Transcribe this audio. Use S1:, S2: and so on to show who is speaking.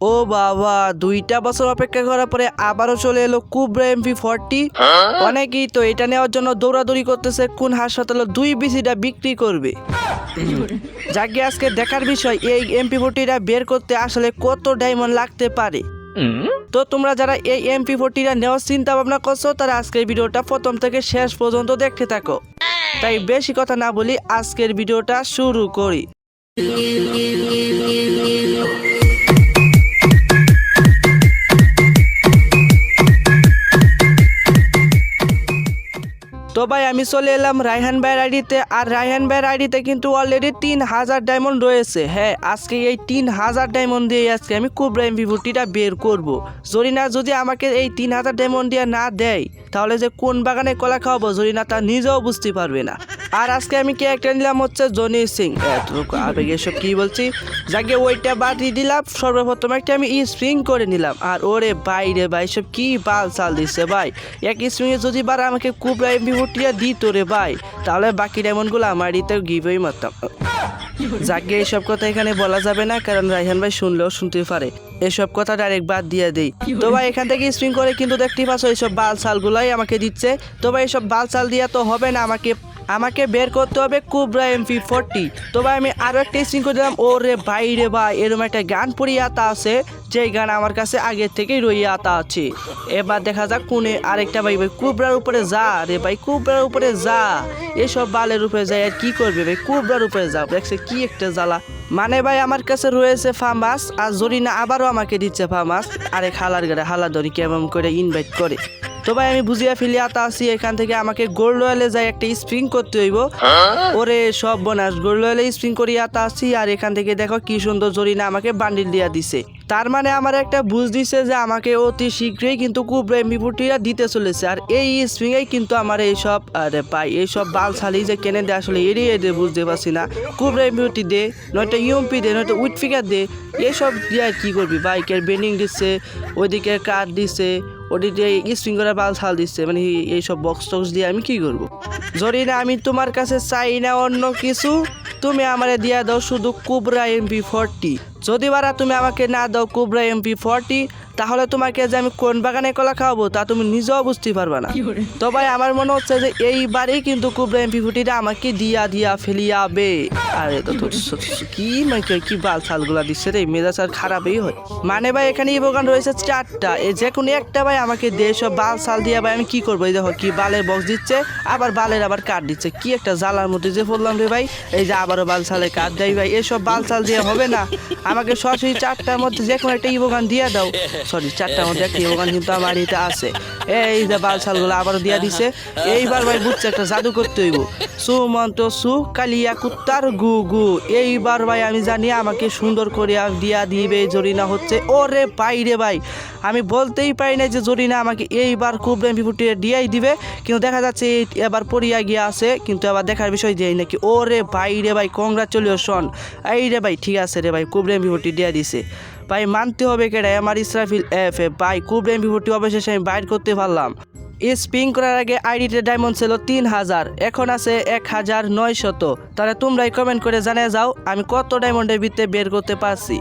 S1: ও বাবা দুইটা বছর অপেক্ষা করার পরে আবারও চলে এলো কুবরা এমপি ফর্টি। অনেকেই তো এটা নেওয়ার জন্য দৌড়াদৌড়ি করতেছে কোন হাসপাতালে দুই বিসিটা বিক্রি করবে। যাকে আজকে দেখার বিষয় এই এমপি ফোর্টিটা বের করতে আসলে কত ডায়মন্ড লাগতে পারে। তো তোমরা যারা এই এমপি ফোর্টিটা নেওয়ার চিন্তা ভাবনা করছ তারা আজকের ভিডিওটা প্রথম থেকে শেষ পর্যন্ত দেখতে থাকো। তাই বেশি কথা না বলি আজকের ভিডিওটা শুরু করি। তো ভাই, আমি চলে এলাম রায়হান ভাইয়ের আইডিতে। আর রায়হান ভাইয়ের আইডিতে কিন্তু অলরেডি তিন হাজার ডায়মন্ড রয়েছে। হ্যাঁ আজকে এই তিন হাজার ডায়মন্ড দিয়ে আজকে আমি কুবরা এমপি ফোর্টিটা বের করব। জরিনা যদি আমাকে এই তিন হাজার ডায়মন্ড দিয়ে না দেয়, তাহলে যে কোন বাগানে কলা খাওয়াবো, জরিনা তা নিজেও বুঝতে পারবে না। আর আজকে আমি কে একটা নিলাম হচ্ছে জনি সিং। এতটুকু আবেগে এসব কি বলছি? যাকে ওইটা বাদ দিয়ে দিলাম, সর্বপ্রথম একটা আমি স্প্রিং করে নিলাম। আর ওরে বাইরে ভাই সব কী বাল চাল দিচ্ছে ভাই? এক স্প্রিংয়ে যদি বার আমাকে কুবরা এমপি ফোর্টিটা দিত রে ভাই তাহলে বাকি ডায়মন্ডগুলো আমার দিতে গিবই মারতাম যাকে এইসব কথা এখানে বলা যাবে না, কারণ রাইহান ভাই শুনলেও শুনতে পারে। এসব কথা ডাইরেক্ট বাদ দিয়ে দেই। তো ভাই, এখান থেকে স্প্রিং করে কিন্তু দেখতেই পাচ্ছ, এইসব বাল সালগুলাই আমাকে দিচ্ছে। তো ভাই এইসব বাল চাল দিয়া তো হবে না, আমাকে আমাকে বের করতে হবে কুবরা এমপি ফোরটি তো ভাই, আমি আরও একটা স্প্রিং করে দিলাম। ও রে ভাই রে ভাই, এরকম একটা গান পড়িয়াতা আছে, যেই গান আমার কাছে আগের থেকেই রইয়াতা আছে। এবার দেখা যাক কোনে আরেকটা ভাই ভাই, কুবরার উপরে যা রে ভাই, কুবরার উপরে যা। এসব বালের উপরে যায় আর কি করবে ভাই? কুবরার উপরে যা দেখছে কি একটা জ্বালা। মানে ভাই, আমার কাছে রয়েছে ফার্মাস, আর জরিনা আবারও আমাকে দিচ্ছে ফার্মাস। আরে খালার গাড়ে হালা ধরি কেমন করে ইনভাইট করে। তো ভাই আমি বুঝিয়া ফেলি আতা আছি, এখান থেকে আমাকে গোল্ড রয়েলে যাই, একটা স্প্রিং করতে হইব। ওরে সব বোনাস, গোল্ড রয়েলে স্প্রিং করিয়া আতা আছি, আর এখান থেকে দেখো কি সুন্দর জরিনা আমাকে বান্ডিল দিয়া দিছে। তার মানে আমার একটা বুঝ দিছে যে আমাকে অতি শীঘ্রই কিন্তু কুবরা এমবিপুটিরা দিতে চলেছে, আর এই স্প্রিংয়েই কিন্তু আমার এইসব আরে পাই এইসব বাল ছালি যে কেনে দে আসলে এড়িয়ে দে, বুঝতে পারছি না। কুবরা এমবিপুটি দে, নয়তো ইউএমপি দে, নয়তো উইটফিকার দে, এসব দিয়ে আর কি করবি? বাইকের বেন্ডিং দিচ্ছে, ওইদিকে কার দিচ্ছে ওদিকে স্প্রিং করে বাল ছাল দিচ্ছে মানে এইসব বক্স টক্স দিয়ে আমি কি করব? জরিনা আমি তোমার কাছে চাই না অন্য কিছু। তুমি আমারে দিয়া দাও শুধু কুবরা এমপি ফোরটি যদি বারা তুমি আমাকে না দাও কুবরা এমপি ফোরটি তাহলে তোমাকে যে আমি কোন বাগানে কলা খাওয়াবো? তা তুমি নিজেও বুঝতে পারবে না। তো ভাই আমার মনে হচ্ছে যে এইবারেই কিন্তু কুবরা এমপি আমাকে দিয়া দিয়া ফেলিয়াবে। আরে তো কি মানে কি বাল ছালগুলা দিচ্ছে রে? মেজাজ আর খারাপই হয়। মানে ভাই এখানে ইবোগান রয়েছে চারটা। এই যে কোনো একটা ভাই আমাকে দিয়ে সব বাল ছাল দিয়ে। ভাই আমি কি করব? এই দেখো কি বালের বক্স দিচ্ছে আবার বালের আবার কাঠ দিচ্ছে। কি একটা জ্বালার মধ্যে যে বললাম রে ভাই। এই যে আবারও বাল ছালে কাঠ দেয় ভাই। এসব বাল ছাল দিয়ে হবে না। আমাকে সরাসরি চারটার মধ্যে যে কোনো একটা ইবোগান দিয়ে দাও। সরি চারটার মধ্যে একটা ইবোগান কিন্তু আমার এতে আছে। এই যে বাল ছালগুলো আবারও দিয়ে দিছে। এইবার ভাই বুঝছে একটা জাদু করতে হইব। সুমন্ত সু, কালিয়া কুত্তার গু গু। এইবার ভাই আমি জানি আমাকে সুন্দর করে দিয়া দিবে, জরিনা হচ্ছে। ওরে ভাই রে ভাই, আমি বলতেই পারি না যে জরিনা আমাকে এইবার খুব রেমি ফুটিয়ে দিয়াই দিবে। কিন্তু দেখা যাচ্ছে এবার পড়িয়া গিয়ে আছে, কিন্তু আবার দেখার বিষয় দিয়াই নাকি। ওরে ভাই রে ভাই কংগ্রাচুলেশন এই রে ভাই, ঠিক আছে রে ভাই, খুব রেমি ফুটি দিয়া দিছে। ভাই, মানতে হবে কেডা আমার ইসরাফিল এফ এ। ভাই, খুব ফুটি অবশেষে আমি বাইর করতে পারলাম। স্পিং করার আগে আইডিতে ডায়মন্ড ছিল তিন হাজার, এখন আছে এক হাজার নয়শত। তাহলে তোমরাই কমেন্ট করে জানিয়ে যাও, আমি কত ডায়মন্ডের ভিত্তে বের করতে পারছি।